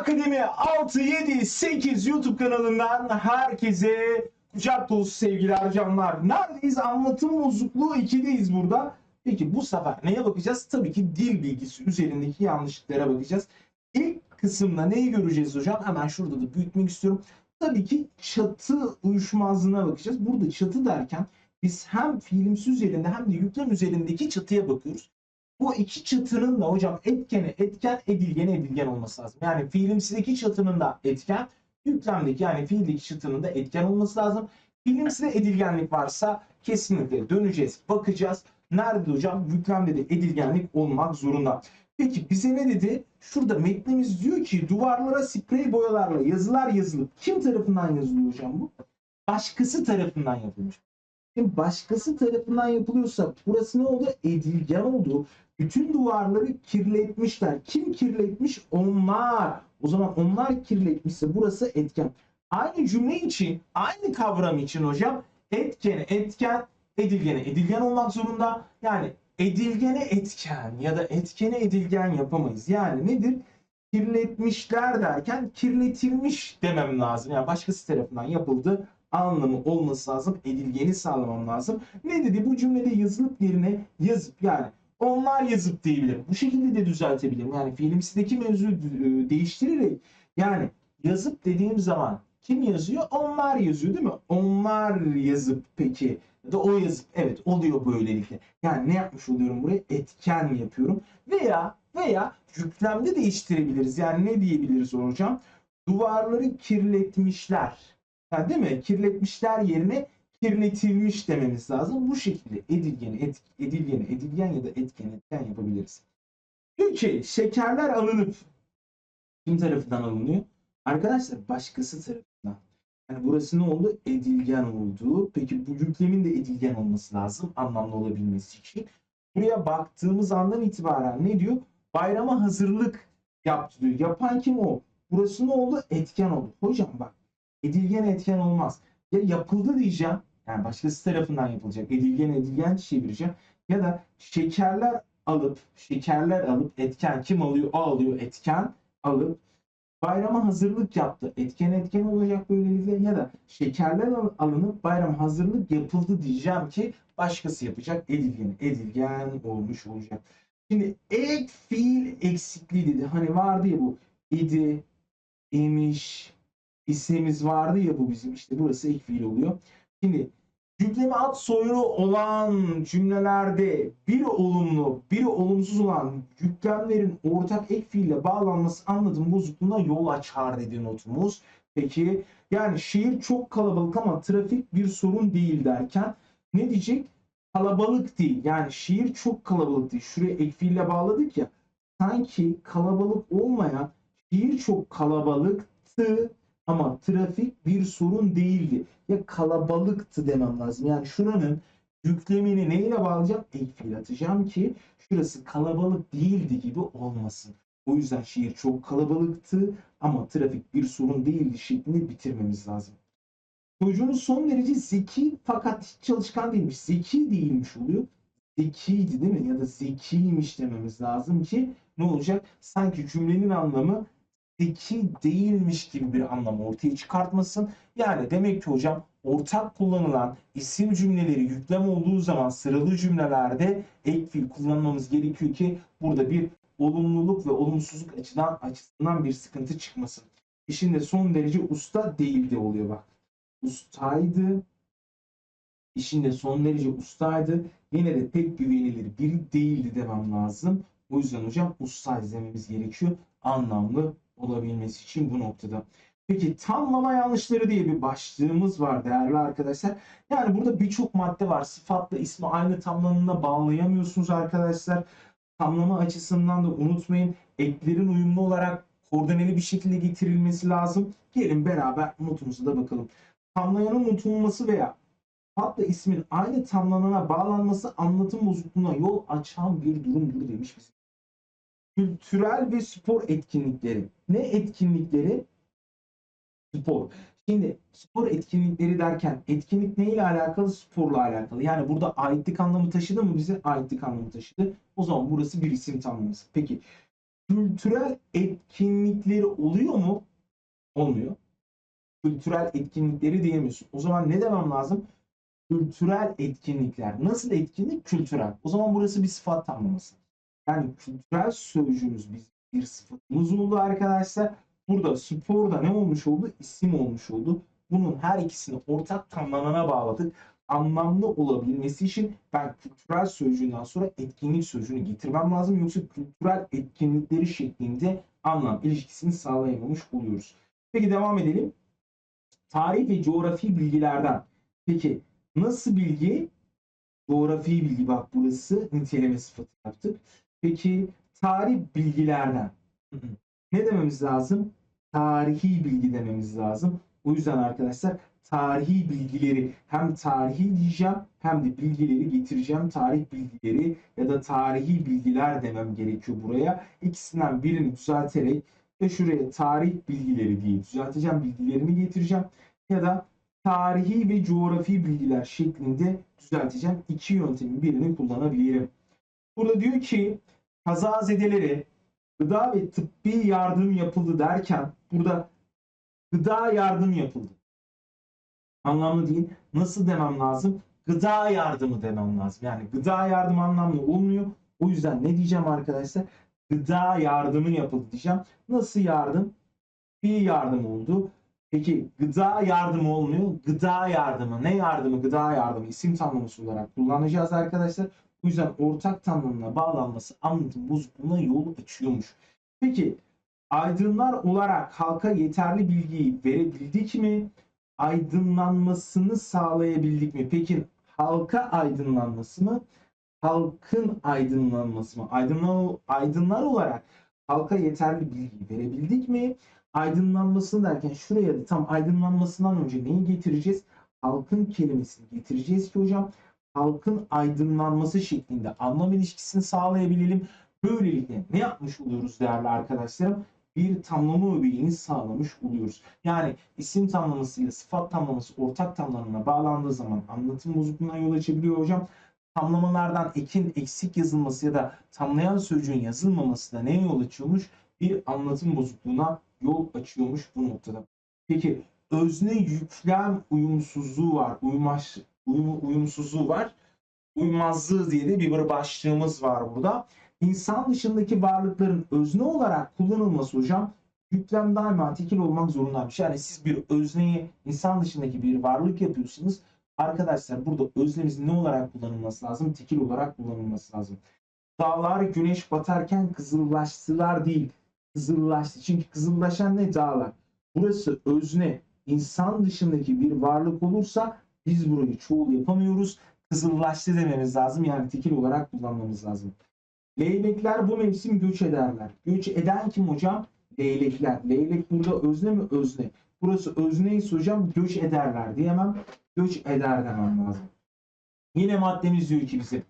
Akademi 6, 7, 8 YouTube kanalından herkese kucak dolusu sevgiler canlar. Neredeyiz? Anlatım bozukluğu 2'deyiz burada. Peki bu sefer neye bakacağız? Tabii ki dil bilgisi üzerindeki yanlışlıklara bakacağız. İlk kısımda neyi göreceğiz hocam? Hemen şurada da büyütmek istiyorum. Tabii ki çatı uyuşmazlığına bakacağız. Burada çatı derken biz hem fiilimsi üzerinde hem de yüklem üzerindeki çatıya bakıyoruz. Bu iki çatının da hocam etkeni etken edilgeni edilgen olması lazım. Yani fiilimsideki çatının da etken, yüklemdeki yani fiildeki çatının da etken olması lazım. Fiilimside edilgenlik varsa kesinlikle döneceğiz, bakacağız. Nerede hocam? Yüklemde de edilgenlik olmak zorunda. Peki bize ne dedi? Şurada metnimiz diyor ki duvarlara sprey boyalarla yazılar yazılıp kim tarafından yazılıyor hocam bu? Başkası tarafından yapılmış. Şimdi başkası tarafından yapılıyorsa burası ne oldu? Edilgen oldu. Bütün duvarları kirletmişler. Kim kirletmiş? Onlar. O zaman onlar kirletmişse burası etken. Aynı cümle için, aynı kavram için hocam etkene etken, edilgene edilgen olmak zorunda. Yani edilgene etken ya da etkene edilgen yapamayız. Yani nedir? Kirletmişler derken kirletilmiş demem lazım. Yani başkası tarafından yapıldı anlamı olması lazım. Edilgeni sağlamam lazım. Ne dedi? Bu cümlede yazılıp yerine yazıp yani onlar yazıp diyebilirim. Bu şekilde de düzeltebilirim. Yani fiilimsideki mevzuyu e, değiştirerek yani yazıp dediğim zaman kim yazıyor? Onlar yazıyor değil mi? Onlar yazıp peki ya da o yazıp evet oluyor böylelikle. Yani ne yapmış oluyorum buraya? Etken yapıyorum. Veya veya yüklemde değiştirebiliriz. Yani ne diyebiliriz hocam? Duvarları kirletmişler. Değil mi? Kirletmişler yerine kirletilmiş dememiz lazım. Bu şekilde edilgeni, et, edilgeni, edilgen ya da etken, etken yapabiliriz. Peki şekerler alınıp kim tarafından alınıyor? Arkadaşlar başkası tarafından. Yani burası ne oldu? Edilgen oldu. Peki bu yüklemin de edilgen olması lazım anlamlı olabilmesi için. Buraya baktığımız andan itibaren ne diyor? Bayrama hazırlık yaptı diyor. Yapan kim o? Burası ne oldu? Etken oldu. Hocam bak edilgen etken olmaz. Ya yapıldı diyeceğim. Yani başkası tarafından yapılacak. Edilgen edilgen çevireceğim. Ya da şekerler alıp şekerler alıp etken kim alıyor? O alıyor etken alıp bayrama hazırlık yaptı. Etken etken olacak böylelikle ya da şekerler al- alınıp bayram hazırlık yapıldı diyeceğim ki başkası yapacak. Edilgen edilgen olmuş olacak. Şimdi ek fiil eksikliği dedi. Hani vardı ya bu idi, imiş, isimimiz vardı ya bu bizim işte burası ek fiil oluyor. Şimdi yükleme ad soyunu olan cümlelerde biri olumlu, biri olumsuz olan yüklemlerin ortak ek fiille bağlanması anlatım bozukluğuna yol açar dedi notumuz. Peki yani şehir çok kalabalık ama trafik bir sorun değil derken ne diyecek? Kalabalık değil. Yani şehir çok kalabalık değil. Şuraya ek fiille bağladık ya. Sanki kalabalık olmayan şehir çok kalabalıktı ama trafik bir sorun değildi. Ya kalabalıktı demem lazım. Yani şuranın yüklemini neyle bağlayacağım? Ek fiil atacağım ki şurası kalabalık değildi gibi olmasın. O yüzden şehir çok kalabalıktı ama trafik bir sorun değildi şeklinde bitirmemiz lazım. Çocuğunuz son derece zeki fakat hiç çalışkan değilmiş. Zeki değilmiş oluyor. Zekiydi değil mi? Ya da zekiymiş dememiz lazım ki ne olacak? Sanki cümlenin anlamı zeki değilmiş gibi bir anlam ortaya çıkartmasın. Yani demek ki hocam ortak kullanılan isim cümleleri yüklem olduğu zaman sıralı cümlelerde ek fiil kullanmamız gerekiyor ki burada bir olumluluk ve olumsuzluk açıdan açısından bir sıkıntı çıkmasın. İşin de son derece usta değildi oluyor bak. Ustaydı. İşin de son derece ustaydı. Yine de pek güvenilir biri değildi demem lazım. O yüzden hocam usta izlememiz gerekiyor. Anlamlı olabilmesi için bu noktada. Peki tamlama yanlışları diye bir başlığımız var değerli arkadaşlar. Yani burada birçok madde var. Sıfatla ismi aynı tamlamına bağlayamıyorsunuz arkadaşlar. Tamlama açısından da unutmayın. Eklerin uyumlu olarak koordineli bir şekilde getirilmesi lazım. Gelin beraber notumuza da bakalım. Tamlayanın unutulması veya sıfatla ismin aynı tamlanana bağlanması anlatım bozukluğuna yol açan bir durumdur demiş bize kültürel ve spor etkinlikleri. Ne etkinlikleri? Spor. Şimdi spor etkinlikleri derken etkinlik neyle alakalı? Sporla alakalı. Yani burada aitlik anlamı taşıdı mı bize? Aitlik anlamı taşıdı. O zaman burası bir isim tanımlaması. Peki kültürel etkinlikleri oluyor mu? Olmuyor. Kültürel etkinlikleri diyemiyorsun. O zaman ne demem lazım? Kültürel etkinlikler. Nasıl etkinlik? Kültürel. O zaman burası bir sıfat tamlaması. Yani kültürel sözcüğümüz biz bir sıfatımız oldu arkadaşlar. Burada sporda ne olmuş oldu? İsim olmuş oldu. Bunun her ikisini ortak tamlamana bağladık. Anlamlı olabilmesi için ben kültürel sözcüğünden sonra etkinlik sözcüğünü getirmem lazım. Yoksa kültürel etkinlikleri şeklinde anlam ilişkisini sağlayamamış oluyoruz. Peki devam edelim. Tarih ve coğrafi bilgilerden. Peki nasıl bilgi? Coğrafi bilgi bak burası niteleme sıfatı yaptık. Peki tarih bilgilerden. Ne dememiz lazım? Tarihi bilgi dememiz lazım. O yüzden arkadaşlar tarihi bilgileri hem tarihi diyeceğim hem de bilgileri getireceğim. Tarih bilgileri ya da tarihi bilgiler demem gerekiyor buraya. İkisinden birini düzelterek ve şuraya tarih bilgileri diye düzelteceğim. Bilgilerini getireceğim. Ya da tarihi ve coğrafi bilgiler şeklinde düzelteceğim. İki yöntemin birini kullanabilirim. Burada diyor ki kazazedelere gıda ve tıbbi yardım yapıldı derken burada gıda yardım yapıldı. Anlamlı değil. Nasıl demem lazım? Gıda yardımı demem lazım. Yani gıda yardımı anlamlı olmuyor. O yüzden ne diyeceğim arkadaşlar? Gıda yardımı yapıldı diyeceğim. Nasıl yardım? Bir yardım oldu. Peki gıda yardımı olmuyor. Gıda yardımı. Ne yardımı? Gıda yardımı. isim tamlaması olarak kullanacağız arkadaşlar. O yüzden ortak tanımına bağlanması anlatım bozukluğuna yol açıyormuş. Peki aydınlar olarak halka yeterli bilgiyi verebildik mi? Aydınlanmasını sağlayabildik mi? Peki halka aydınlanması mı? Halkın aydınlanması mı? Aydınlar, aydınlar olarak halka yeterli bilgiyi verebildik mi? Aydınlanmasını derken şuraya da tam aydınlanmasından önce neyi getireceğiz? Halkın kelimesini getireceğiz ki hocam halkın aydınlanması şeklinde anlam ilişkisini sağlayabilelim. Böylelikle ne yapmış oluyoruz değerli arkadaşlarım? Bir tamlama öbeğini sağlamış oluyoruz. Yani isim tamlamasıyla sıfat tamlaması ortak tamlamına bağlandığı zaman anlatım bozukluğuna yol açabiliyor hocam. Tamlamalardan ekin eksik yazılması ya da tamlayan sözcüğün yazılmaması da neye yol açıyormuş? Bir anlatım bozukluğuna yol açıyormuş bu noktada. Peki özne yüklem uyumsuzluğu var. Uymaş, uyumsuzluğu var. Uymazlığı diye de bir başlığımız var burada. İnsan dışındaki varlıkların özne olarak kullanılması hocam yüklem daima tekil olmak zorundaymış. Yani siz bir özneyi insan dışındaki bir varlık yapıyorsunuz. Arkadaşlar burada öznemizin ne olarak kullanılması lazım? Tekil olarak kullanılması lazım. Dağlar güneş batarken kızıllaştılar değil. Kızıllaştı. Çünkü kızıllaşan ne dağlar? Burası özne. insan dışındaki bir varlık olursa biz burayı çoğul yapamıyoruz. Kızıllaştı dememiz lazım. Yani tekil olarak kullanmamız lazım. Leylekler bu mevsim göç ederler. Göç eden kim hocam? Leylekler. Leylek burada özne mi? Özne. Burası özne ise hocam göç ederler diyemem. Göç eder demem lazım. Yine maddemiz diyor ki bize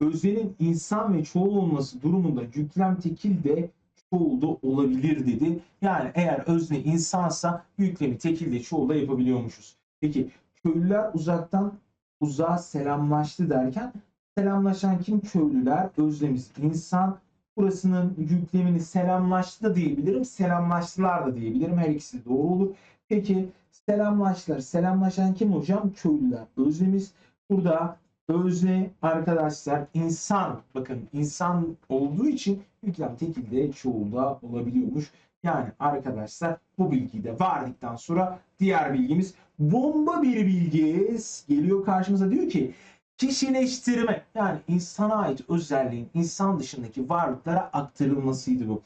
öznenin insan ve çoğul olması durumunda yüklem tekil de çoğul da olabilir dedi. Yani eğer özne insansa yüklemi tekil de çoğul da yapabiliyormuşuz. Peki köylüler uzaktan uzağa selamlaştı derken selamlaşan kim? Köylüler, özlemiz insan. Burasının yüklemini selamlaştı da diyebilirim, selamlaştılar da diyebilirim. Her ikisi de doğru olur. Peki selamlaştılar. Selamlaşan kim hocam? Köylüler. Özlemiz. Burada özne arkadaşlar insan. Bakın insan olduğu için yüklem tekilde çoğulda olabiliyormuş. Yani arkadaşlar bu bilgiyi de verdikten sonra diğer bilgimiz bomba bir bilgi geliyor karşımıza diyor ki kişileştirme yani insana ait özelliğin insan dışındaki varlıklara aktarılmasıydı bu.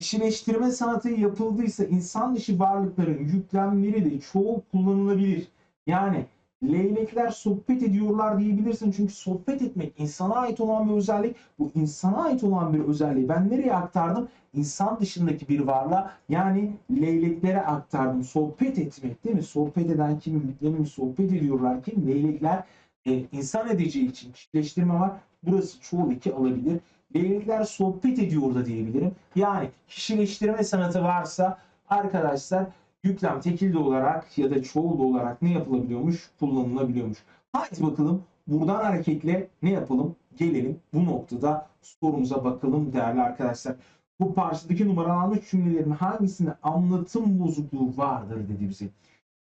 Kişileştirme sanatı yapıldıysa insan dışı varlıkların yüklemleri de çoğu kullanılabilir. Yani leylekler sohbet ediyorlar diyebilirsin. Çünkü sohbet etmek insana ait olan bir özellik. Bu insana ait olan bir özelliği ben nereye aktardım? İnsan dışındaki bir varlığa yani leyleklere aktardım. Sohbet etmek değil mi? Sohbet eden kim? Yüklemi sohbet ediyorlar kim? Leylekler e, insan edeceği için kişileştirme var. Burası çoğul iki alabilir. Leylekler sohbet ediyor da diyebilirim. Yani kişileştirme sanatı varsa arkadaşlar yüklem tekilde olarak ya da çoğul olarak ne yapılabiliyormuş? Kullanılabiliyormuş. Haydi bakalım buradan hareketle ne yapalım? Gelelim bu noktada sorumuza bakalım değerli arkadaşlar. Bu parçadaki numaralanmış cümlelerin hangisinde anlatım bozukluğu vardır dedi bize.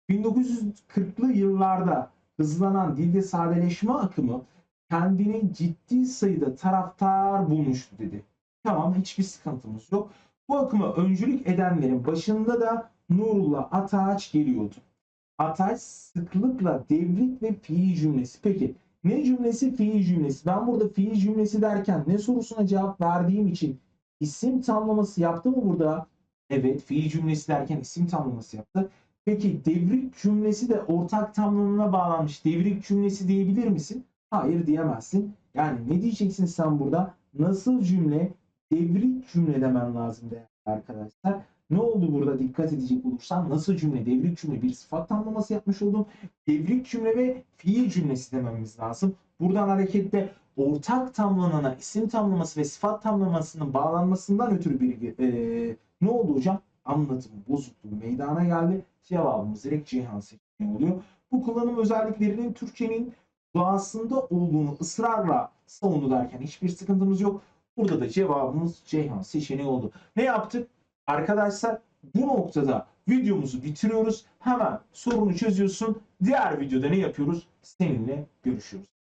1940'lı yıllarda hızlanan dilde sadeleşme akımı kendini ciddi sayıda taraftar bulmuştu dedi. Tamam hiçbir sıkıntımız yok. Bu akıma öncülük edenlerin başında da Nurullah Ataç geliyordu. Ataç sıklıkla devrik ve fiil cümlesi. Peki ne cümlesi fiil cümlesi? Ben burada fiil cümlesi derken ne sorusuna cevap verdiğim için isim tamlaması yaptı mı burada? Evet fiil cümlesi derken isim tamlaması yaptı. Peki devrik cümlesi de ortak tamlamına bağlanmış. Devrik cümlesi diyebilir misin? Hayır diyemezsin. Yani ne diyeceksin sen burada? Nasıl cümle? Devrik cümle demen lazım değerli arkadaşlar. Ne oldu burada dikkat edecek olursan nasıl cümle, devrik cümle bir sıfat tamlaması yapmış oldum. Devrik cümle ve fiil cümlesi dememiz lazım. Buradan hareketle ortak tamlanana isim tamlaması ve sıfat tamlamasının bağlanmasından ötürü bir e, ne oldu hocam? Anlatım bozukluğu meydana geldi. Cevabımız direkt Cihan seçeneği oluyor. Bu kullanım özelliklerinin Türkçenin doğasında olduğunu ısrarla savundu derken hiçbir sıkıntımız yok. Burada da cevabımız Ceyhan seçeneği oldu. Ne yaptık? Arkadaşlar bu noktada videomuzu bitiriyoruz. Hemen sorunu çözüyorsun. Diğer videoda ne yapıyoruz? Seninle görüşürüz.